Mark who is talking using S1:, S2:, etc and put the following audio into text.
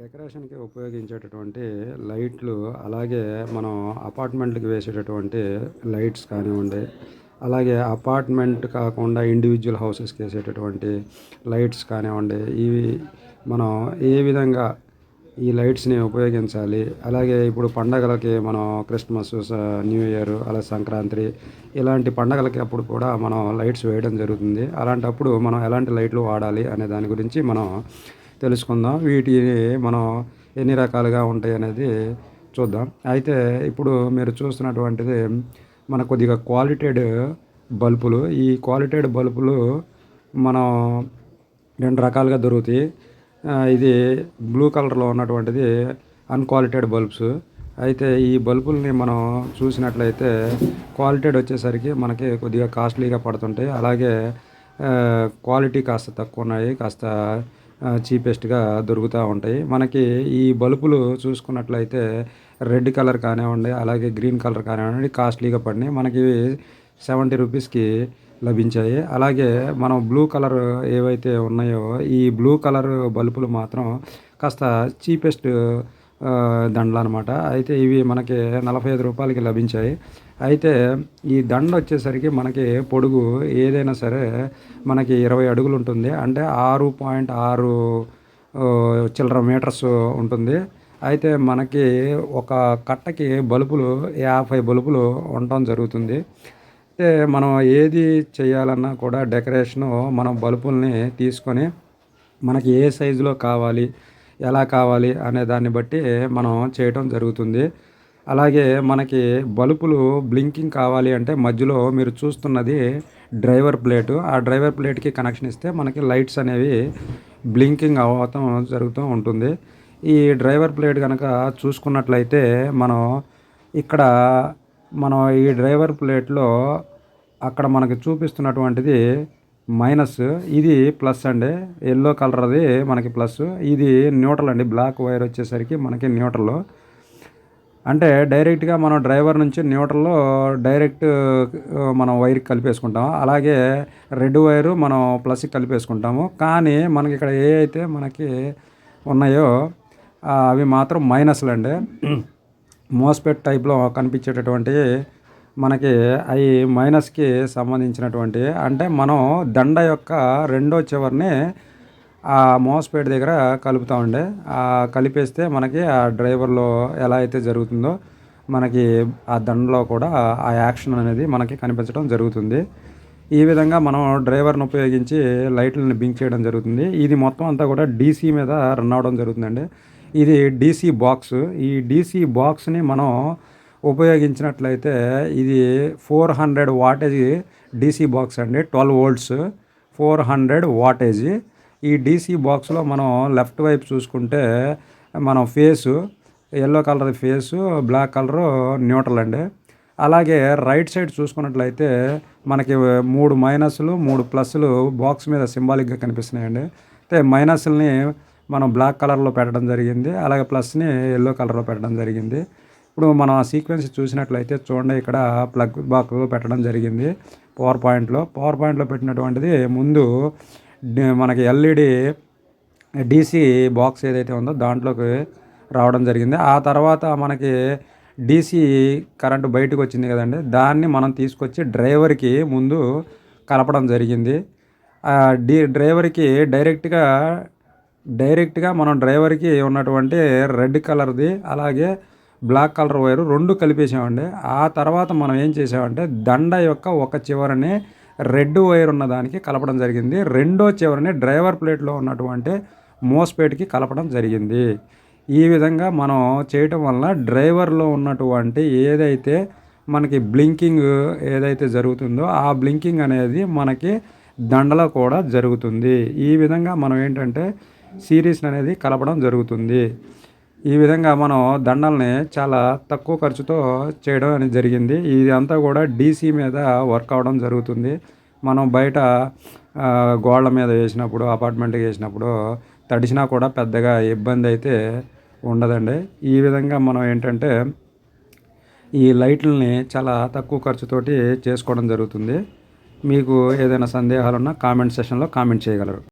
S1: డెకరేషన్‌కి ఉపయోగించేటటువంటి లైట్లు, అలాగే మనం అపార్ట్మెంట్‌లకి వేసేటటువంటి లైట్స్ కానివ్వండి, అలాగే అపార్ట్మెంట్ కాకుండా ఇండివిజువల్ హౌసెస్‌కి వేసేటటువంటి లైట్స్ కానివ్వండి, ఇవి మనం ఏ విధంగా ఈ లైట్స్‌ని ఉపయోగించాలి, అలాగే ఇప్పుడు పండగలకి మనం క్రిస్మస్, న్యూ ఇయర్, అలా సంక్రాంతి ఇలాంటి పండగలకి అప్పుడు కూడా మనం లైట్స్ వేయడం జరుగుతుంది. అలాంటప్పుడు మనం ఎలాంటి లైట్లు వాడాలి అనే దాని గురించి మనం తెలుసుకుందాం. వీటిని మనం ఎన్ని రకాలుగా ఉంటాయి అనేది చూద్దాం. అయితే ఇప్పుడు మీరు చూస్తున్నటువంటిది మన కొద్దిగా క్వాలిటెడ్ బల్బులు. ఈ క్వాలిటెడ్ బల్బులు మనం రెండు రకాలుగా దొరుకుతాయి. ఇది బ్లూ కలర్‌లో ఉన్నటువంటిది అన్‌క్వాలిటెడ్ బల్బ్స్. అయితే ఈ బల్బుల్ని మనం చూసినట్లయితే క్వాలిటెడ్ వచ్చేసరికి మనకి కొద్దిగా కాస్ట్‌లీగా పడుతుంటాయి. అలాగే క్వాలిటీ కాస్త తక్కువున్నాయి. కాస్త చీపెస్ట్‌గా దొరుకుతూ ఉంటాయి. మనకి ఈ బల్బులు చూసుకున్నట్లయితే రెడ్ కలర్ కానివ్వండి, అలాగే గ్రీన్ కలర్ కానివ్వండి కాస్ట్‌లీగా పడినాయి. మనకి సెవెంటీ రూపీస్‌కి లభించాయి. అలాగే మనం బ్లూ కలర్ ఏవైతే ఉన్నాయో ఈ బ్లూ కలర్ బల్బులు మాత్రం కాస్త చీపెస్ట్ దండలు అనమాట అయితే ఇవి మనకి నలభై ఐదు రూపాయలకి లభించాయి. అయితే ఈ దండ వచ్చేసరికి మనకి పొడుగు ఏదైనా సరే మనకి 20 అడుగులు ఉంటుంది. అంటే ఆరు పాయింట్ ఆరు చిల్లర మీటర్స్ ఉంటుంది. అయితే మనకి ఒక కట్టకి బల్బులు 50 బల్బులు ఉండటం జరుగుతుంది. అయితే మనం ఏది చేయాలన్నా కూడా డెకరేషను మనం బల్బుల్ని తీసుకొని మనకి ఏ సైజులో కావాలి, ఎలా కావాలి అనే దాన్ని బట్టి మనం చేయటం జరుగుతుంది. అలాగే మనకి బల్బులు బ్లింకింగ్ కావాలి అంటే మధ్యలో మీరు చూస్తున్నది డ్రైవర్ ప్లేటు. ఆ డ్రైవర్ ప్లేట్‌కి కనెక్షన్ ఇస్తే మనకి లైట్స్ అనేవి బ్లింకింగ్ అవ్వటం జరుగుతూ ఉంటుంది. ఈ డ్రైవర్ ప్లేట్ కనుక చూసుకున్నట్లయితే మనం ఇక్కడ మనం ఈ డ్రైవర్ ప్లేట్‌లో అక్కడ మనకి చూపిస్తున్నటువంటిది మైనస్. ఇది ప్లస్ అండి. ఎల్లో కలర్‌ది మనకి ప్లస్. ఇది న్యూట్రల్ అండి. బ్లాక్ వైర్ వచ్చేసరికి మనకి న్యూట్రల్. అంటే డైరెక్ట్‌గా మనం డ్రైవర్ నుంచి న్యూట్రల్‌లో డైరెక్ట్ మనం వైర్ కలిపేసుకుంటాం. అలాగే రెడ్ వైరు మనం ప్లస్‌కి కలిపేసుకుంటాము. కానీ మనకి ఇక్కడ ఏ అయితే మనకి ఉన్నాయో అవి మాత్రం మైనస్‌లండి. మోస్‌ఫెట్ టైప్‌లో కనిపించేటటువంటి మనకి అవి మైనస్‌కి సంబంధించినటువంటి అంటే మనం దండ యొక్క రెండో చివరిని ఆ మోస్పేట్ దగ్గర కలుపుతూ ఉండే ఆ కలిపేస్తే మనకి ఆ డ్రైవర్‌లో ఎలా అయితే జరుగుతుందో మనకి ఆ దండలో కూడా ఆ యాక్షన్ అనేది మనకి కనిపించడం జరుగుతుంది. ఈ విధంగా మనం డ్రైవర్ను ఉపయోగించి లైట్లను బింక్ చేయడం జరుగుతుంది. ఇది మొత్తం అంతా కూడా డీసీ మీద రన్ అవడం జరుగుతుందండి. ఇది డీసీ బాక్స్. ఈ డీసీ బాక్స్‌ని మనం ఉపయోగించినట్లయితే ఇది 400 వాటేజ్ డీసీ బాక్స్ అండి. 12 వోల్ట్స్ 400 వాటేజ్. ఈ డీసీ బాక్స్‌లో మనం లెఫ్ట్ వైపు చూసుకుంటే మనం face yellow colour face, black colour neutral అండి. అలాగే రైట్ సైడ్ చూసుకున్నట్లయితే మనకి మూడు మైనస్‌లు, మూడు ప్లస్‌లు బాక్స్ మీద సింబాలిక్‌గా కనిపిస్తున్నాయండి. అయితే మైనస్‌లని మనం బ్లాక్ కలర్‌లో పెట్టడం జరిగింది. అలాగే ప్లస్‌ని ఎల్లో కలర్‌లో పెట్టడం జరిగింది. ఇప్పుడు మనం ఆ సీక్వెన్స్ చూసినట్లయితే చూడండి ఇక్కడ ప్లగ్ బాక్ పెట్టడం జరిగింది. పవర్ పాయింట్‌లో. పవర్ పాయింట్‌లో పెట్టినటువంటిది ముందు మనకి ఎల్ఈడీ డీసీ బాక్స్ ఏదైతే ఉందో దాంట్లోకి రావడం జరిగింది. ఆ తర్వాత మనకి డీసీ కరెంట్ బయటకు వచ్చింది కదండి దాన్ని మనం తీసుకొచ్చి డ్రైవర్‌కి ముందు కలపడం జరిగింది. డి డ్రైవర్‌కి డైరెక్ట్‌గా డైరెక్ట్‌గా మనం డ్రైవర్‌కి ఉన్నటువంటి రెడ్ కలర్‌ది అలాగే బ్లాక్ కలర్ వైరు రెండు కలిపేసామండి. ఆ తర్వాత మనం ఏం చేసామంటే దండ యొక్క ఒక చివరనే రెడ్ వైర్ ఉన్నదానికి కలపడం జరిగింది. రెండో చివరనే డ్రైవర్ ప్లేట్‌లో ఉన్నటువంటి మోస్పేట్కి కలపడం జరిగింది. ఈ విధంగా మనం చేయటం వల్ల డ్రైవర్‌లో ఉన్నటువంటి ఏదైతే మనకి బ్లింకింగ్ ఏదైతే జరుగుతుందో ఆ బ్లింకింగ్ అనేది మనకి దండలో కూడా జరుగుతుంది. ఈ విధంగా మనం ఏంటంటే సిరీస్ అనేది కలపడం జరుగుతుంది. ఈ విధంగా మనం దండల్ని చాలా తక్కువ ఖర్చుతో చేయడం అనేది జరిగింది. ఇది అంతా కూడా డీసీ మీద వర్క్ అవ్వడం జరుగుతుంది. మనం బయట గోడల మీద వేసినప్పుడు, అపార్ట్మెంట్‌కి వేసినప్పుడు తడిసినా కూడా పెద్దగా ఇబ్బంది అయితే ఉండదండి. ఈ విధంగా మనం ఏంటంటే ఈ లైట్‌లని చాలా తక్కువ ఖర్చుతోటి చేసుకోవడం జరుగుతుంది. మీకు ఏదైనా సందేహాలున్నా కామెంట్ సెషన్లో కామెంట్ చేయగలరు.